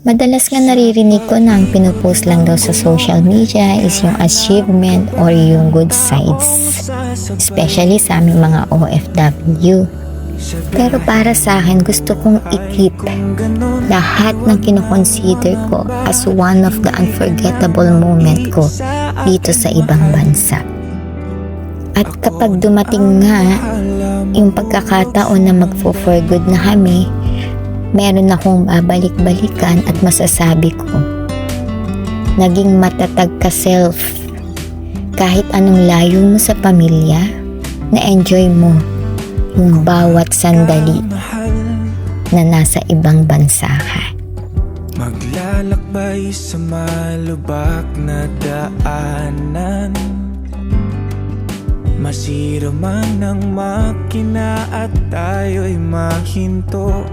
Madalas nga naririnig ko na ang pinupost lang daw sa social media is yung achievement or yung good sides. Especially sa aming mga OFW. Pero para sa akin, gusto kong i-keep lahat ng kinoconsider ko as one of the unforgettable moment ko dito sa ibang bansa. At kapag dumating nga yung pagkakataon na magfo-for good na kami, meron akong babalik-balikan at masasabi ko, naging matatag ka self. Kahit anong layo mo sa pamilya, na-enjoy mo yung bawat sandali na nasa ibang bansa ka. Maglalakbay sa malubak na daanan Masira man ang makina at tayo'y mahinto